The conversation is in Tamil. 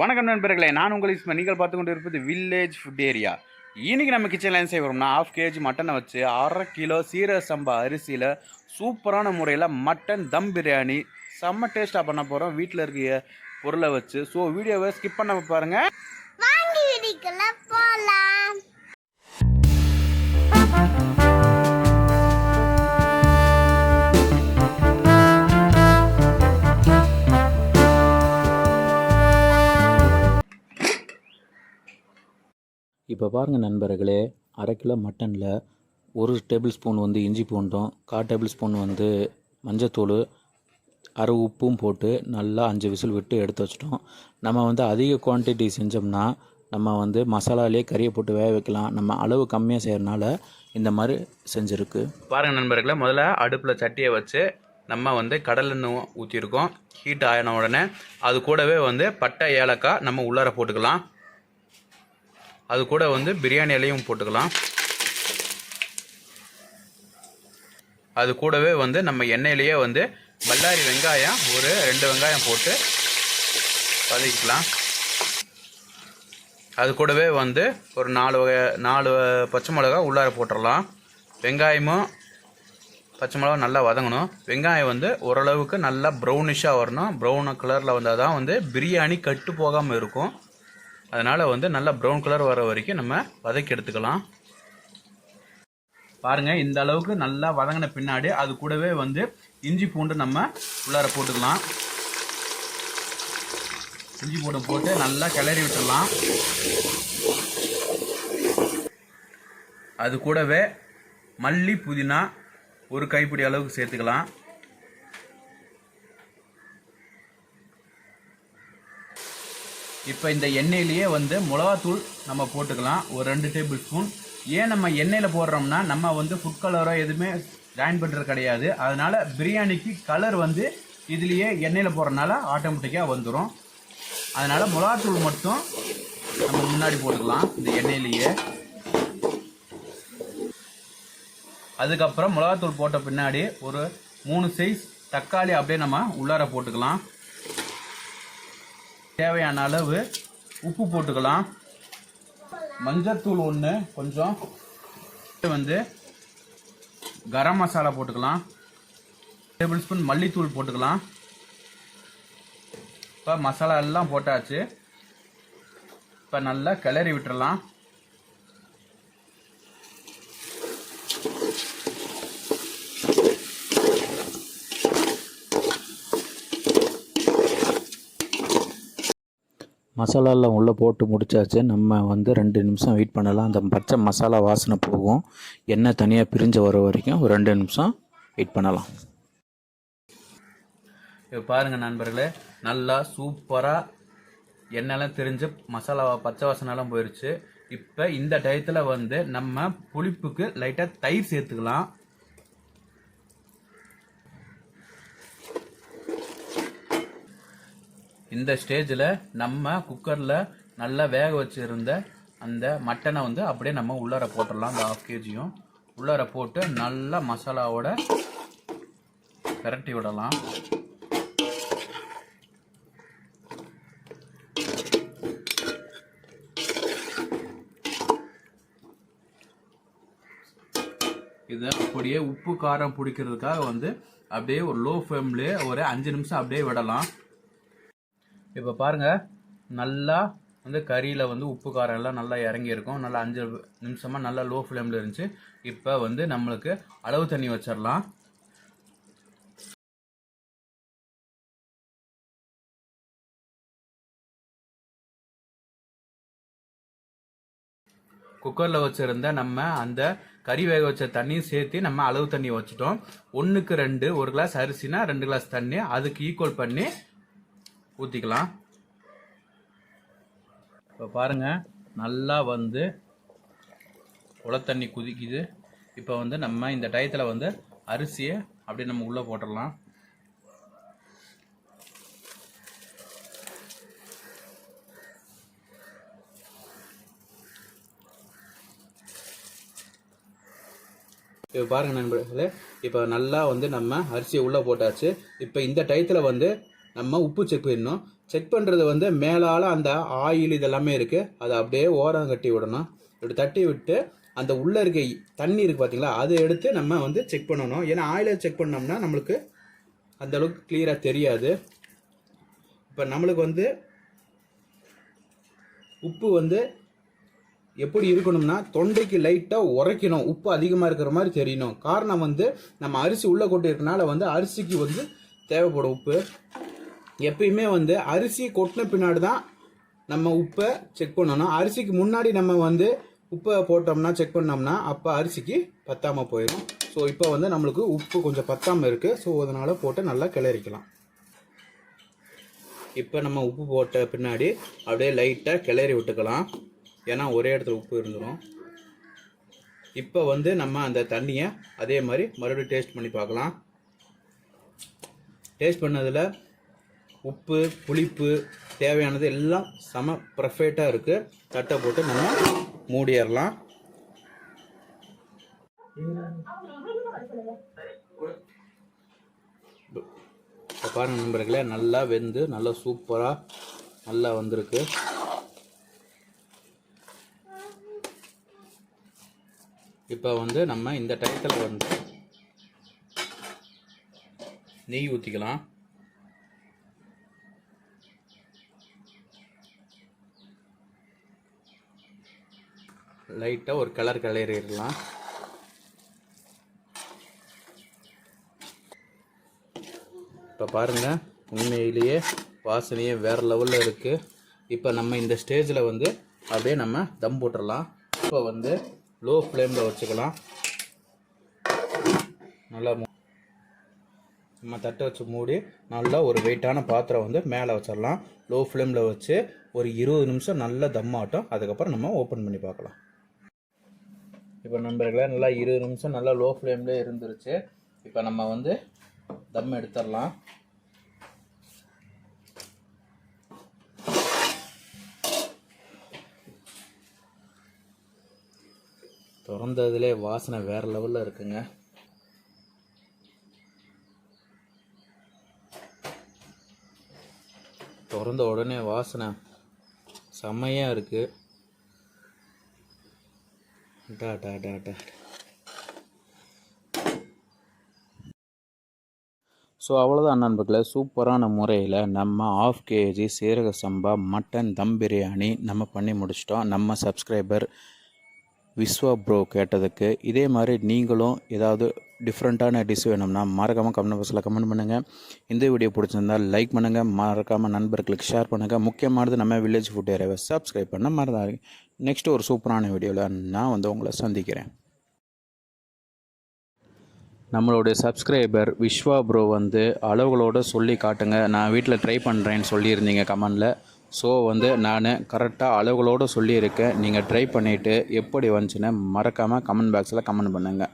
வணக்கம் நண்பர்களே நான் உங்கள் இஸ்மா. நீங்கள் பார்த்து கொண்டு இருப்பது வில்லேஜ் ஃபுட் ஏரியா இன்னைக்கு நம்ம கிச்சனில் என்ன செய்ய வரோம்னா ஹாஃப் கேஜி மட்டனை வச்சு அரை கிலோ சீரக சம்பா அரிசியில் சூப்பரான முறையில் மட்டன் தம் பிரியாணி செம்ம டேஸ்ட்டாக பண்ண போகிறோம் வீட்டில் இருக்கிற பொருளை வச்சு. ஸோ வீடியோவை ஸ்கிப் பண்ண பாருங்கள் இப்போ பாருங்கள் நண்பர்களே அரை கிலோ மட்டனில் ஒரு டேபிள் ஸ்பூன் வந்து இஞ்சி பூண்டும் கால் டேபிள் ஸ்பூன் வந்து மஞ்சத்தூள் அரை உப்பும் போட்டு நல்லா அஞ்சு விசில் விட்டு எடுத்து வச்சிட்டோம். நம்ம வந்து அதிக குவான்டிட்டி செஞ்சோம்னா நம்ம வந்து மசாலாலே கறியை போட்டு வேக வைக்கலாம். நம்ம அளவு கம்மியாக செய்கிறனால இந்த மாதிரி செஞ்சுருக்கு. பாருங்கள் நண்பர்களே முதல்ல அடுப்பில் சட்டியை வச்சு நம்ம வந்து கடலெண்ணெய் ஊற்றிருக்கோம் ஹீட் ஆயின உடனே அது கூடவே வந்து பட்டை ஏலக்காய் நம்ம உள்ளார போட்டுக்கலாம். அது கூட வந்து பிரியாணி இலையும் போட்டுக்கலாம். அது கூடவே வந்து நம்ம எண்ணெயிலேயே வந்து பல்லாரி வெங்காயம் ஒரு ரெண்டு வெங்காயம் போட்டு வதக்கிக்கலாம். அது கூடவே வந்து ஒரு நாலு வகை நாலு பச்சை மிளகா உள்ளார போட்டுடலாம். வெங்காயமும் பச்சை மிளகா நல்லா வதங்கணும். வெங்காயம் வந்து ஓரளவுக்கு நல்லா ப்ரௌனிஷாக வரணும். ப்ரௌன் கலரில் வந்தால் தான் வந்து பிரியாணி கட்டு போகாமல் இருக்கும். அதனால் வந்து நல்லா ப்ரௌன் கலர் வர வரைக்கும் நம்ம வதக்கி எடுத்துக்கலாம். பாருங்கள் இந்த அளவுக்கு நல்லா வதங்கின பின்னாடி அது கூடவே வந்து இஞ்சி பூண்டு நம்ம உள்ளார போட்டுக்கலாம். இஞ்சி பூண்டு போட்டு நல்லா கிளறி விட்டுடலாம். அது கூடவே மல்லி புதினா ஒரு கைப்பிடி அளவுக்கு சேர்த்துக்கலாம். இப்போ இந்த எண்ணெயிலேயே வந்து மிளகாத்தூள் நம்ம போட்டுக்கலாம். ஒரு ரெண்டு டேபிள் ஸ்பூன் ஏன் நம்ம எண்ணெயில் போடுறோம்னா நம்ம வந்து ஃபுட் கலரோ எதுவுமே ஜாயின் பண்ணுறது கிடையாது. அதனால் பிரியாணிக்கு கலர் வந்து இதுலேயே எண்ணெயில் போடுறதுனால ஆட்டோமேட்டிக்காக வந்துடும் அதனால் மிளகாத்தூள் மட்டும் நம்ம முன்னாடி போட்டுக்கலாம் இந்த எண்ணெயிலேயே. அதுக்கப்புறம் மிளகாத்தூள் போட்ட பின்னாடி ஒரு மூணு சைஸ் தக்காளி அப்படியே நம்ம உள்ளார போட்டுக்கலாம். தேவையான அளவு உப்பு போட்டுக்கலாம். மஞ்சத்தூள் ஒன்று கொஞ்சம். வந்து கரம் மசாலா போட்டுக்கலாம். டேபிள் ஸ்பூன் மல்லித்தூள் போட்டுக்கலாம். இப்போ மசாலா எல்லாம் போட்டாச்சு. இப்போ நல்லா கிளறி விட்டுறலாம். மசாலாலாம் உள்ளே போட்டு முடித்தாச்சு நம்ம வந்து ரெண்டு நிமிஷம் வெயிட் பண்ணலாம். அந்த பச்சை மசாலா வாசனை போகும். எண்ணெய் தனியாக பிரிஞ்சு வர வரைக்கும் ஒரு ரெண்டு நிமிஷம் வெயிட் பண்ணலாம். இப்போ பாருங்கள் நண்பர்களே நல்லா சூப்பராக எண்ணெயெல்லாம் தெரிஞ்சு மசாலா பச்சை வாசனைலாம் போயிடுச்சு இப்போ இந்த டயத்தில் வந்து நம்ம புளிப்புக்கு லைட்டாக தயிர் சேர்த்துக்கலாம். இந்த ஸ்டேஜில் நம்ம குக்கரில் நல்லா வேக வச்சுருந்த அந்த மட்டனை வந்து அப்படியே நம்ம உள்ளார போட்டுடலாம் அந்த ஆஃப் கேஜியும் உள்ளார போட்டு நல்லா மசாலாவோட விரட்டி விடலாம். இதை அப்படியே உப்பு காரம் பிடிக்கிறதுக்காக வந்து அப்படியே ஒரு லோ ஃப்ளேம்லேயே ஒரு அஞ்சு நிமிஷம் அப்படியே விடலாம். இப்போ பாருங்க நல்லா வந்து கறியில் வந்து உப்பு காரம் எல்லாம் நல்லா இறங்கி இருக்கும் நல்லா அஞ்சு நிமிஷமாக நல்லா லோ ஃப்ளேமில் இருந்துச்சு. இப்போ வந்து நம்மளுக்கு அளவு தண்ணி வச்சிடலாம் குக்கரில் வச்சுருந்த நம்ம அந்த கறி வேக வச்ச தண்ணியும் சேர்த்து நம்ம அளவு தண்ணி வச்சுட்டோம். ஒன்றுக்கு ரெண்டு ஒரு கிளாஸ் அரிசினா ரெண்டு கிளாஸ் தண்ணி. அதுக்கு ஈக்குவல் பண்ணி ஊற்றிக்கலாம் இப்போ பாருங்கள் நல்லா வந்து உளத்தண்ணி குதிக்குது. இப்போ வந்து நம்ம இந்த டயத்தில் வந்து அரிசியை அப்படியே நம்ம உள்ளே போட்டுடலாம். இப்போ பாருங்கள் நண்பர்களே இப்போ நல்லா வந்து நம்ம அரிசியை உள்ளே போட்டாச்சு. இப்போ இந்த டயத்தில் வந்து நம்ம உப்பு செக் பண்ணணும் செக் பண்ணுறது வந்து மேலால் அந்த ஆயில் இதெல்லாமே இருக்குது அதை அப்படியே ஓரம் கட்டி விடணும். இப்படி தட்டி விட்டு அந்த உள்ளே இருக்க தண்ணி இருக்குது பார்த்தீங்களா அதை எடுத்து நம்ம வந்து செக் பண்ணணும். ஏன்னா ஆயிலை செக் பண்ணோம்னா நம்மளுக்கு அந்த அளவுக்கு கிளியராக தெரியாது. இப்போ நம்மளுக்கு வந்து உப்பு வந்து எப்படி இருக்கணும்னா தொண்டைக்கு லைட்டாக உரைக்கணும். உப்பு அதிகமாக இருக்கிற மாதிரி தெரியணும். காரணம் வந்து நம்ம அரிசி உள்ளே கொட்டிருக்கனால வந்து அரிசிக்கு வந்து தேவைப்படும் உப்பு. எப்பயுமே வந்து அரிசி கொட்டின பின்னாடி தான் நம்ம உப்பை செக் பண்ணணும். அரிசிக்கு முன்னாடி நம்ம வந்து உப்பை போட்டோம்னா செக் பண்ணோம்னா அப்போ அரிசிக்கு பத்தாமல் போயிடும் ஸோ இப்போ வந்து நம்மளுக்கு உப்பு கொஞ்சம் பத்தாமல் இருக்குது ஸோ அதனால் போட்டு நல்லா கிளறிக்கலாம். இப்போ நம்ம உப்பு போட்ட பின்னாடி அப்படியே லைட்டாக கிளறி விட்டுக்கலாம். ஏன்னா ஒரே இடத்துல உப்பு இருந்துடும் இப்போ வந்து நம்ம அந்த தண்ணியை அதே மாதிரி மறுபடியும் டேஸ்ட் பண்ணி பார்க்கலாம். டேஸ்ட் பண்ணதில் உப்பு புளிப்பு தேவையானது எல்லாம் செம பர்ஃபெக்டாக இருக்குது தட்டை போட்டு நம்ம மூடிடலாம். இப்போ பாருங்க நண்பர்களே நல்லா வெந்து நல்லா சூப்பராக நல்லா வந்திருக்கு. இப்போ வந்து நம்ம இந்த டயத்தில் வந்து நெய் ஊற்றிக்கலாம் லைட்டாக ஒரு கலர் கலரிடலாம். இப்போ பாருங்கள் உண்மையிலேயே வாசனையே வேறு லெவலில் இருக்குது இப்போ நம்ம இந்த ஸ்டேஜில் வந்து அப்படியே நம்ம தம் போட்டுடலாம். இப்போ வந்து லோ ஃப்ளேமில் வச்சுக்கலாம். நல்லா நம்ம தட்டை வச்சு மூடி நல்லா ஒரு வெயிட்டான பாத்திரம் வந்து மேலே வச்சிடலாம். லோ ஃப்ளேமில் வச்சு ஒரு இருபது நிமிஷம் நல்லா தம் ஆட்டும். அதுக்கப்புறம் நம்ம ஓப்பன் பண்ணி பார்க்கலாம். இப்போ நண்பர்களே நல்லா இருபது நிமிஷம் நல்லா லோ ஃப்ளேம்லேயே இருந்துருச்சு. இப்போ நம்ம வந்து தம் எடுத்துடலாம். திறந்ததுலே வாசனை வேறு லெவலில் இருக்குங்க. திறந்த உடனே வாசனை செம்மையாக இருக்குது டா டா டா டா. ஸோ அவ்வளோதான் நண்பர்களே. சூப்பரான முறையில் நம்ம ஆஃப் கேஜி சீரக சம்பா மட்டன் தம் பிரியாணி நம்ம பண்ணி முடிச்சிட்டோம். நம்ம சப்ஸ்கிரைபர் விஸ்வா ப்ரோ கேட்டதுக்கு இதே மாதிரி நீங்களும் ஏதாவது டிஃப்ரெண்ட்டான டிஷ் வேணும்னா மறக்காமல் கமெண்ட் பாக்ஸில் கமெண்ட் பண்ணுங்கள் இந்த வீடியோ பிடிச்சிருந்தால் லைக் பண்ணுங்கள் மறக்காமல் நண்பர்களுக்கு ஷேர் பண்ணுங்கள் முக்கியமானது நம்ம வில்லேஜ் ஃபுட் ஏரியாவை சப்ஸ்கிரைப் பண்ண மறந்தாரு நெக்ஸ்ட் ஒரு சூப்பரான வீடியோவில் நான் வந்து உங்களை சந்திக்கிறேன். நம்மளுடைய சப்ஸ்கிரைபர் விஸ்வா ப்ரோ வந்து அளவுகளோடு சொல்லி காட்டுங்க. நான் வீட்டில் ட்ரை பண்ணுறேன்னு சொல்லியிருந்தீங்க கமெண்டில் ஸோ வந்து நான் கரெக்டாக அளவுகளோடு சொல்லியிருக்கேன். நீங்கள் ட்ரை பண்ணிவிட்டு எப்படி வந்துச்சுன்னு மறக்காமல் கமெண்ட் பாக்ஸில் கமெண்ட் பண்ணுங்கள்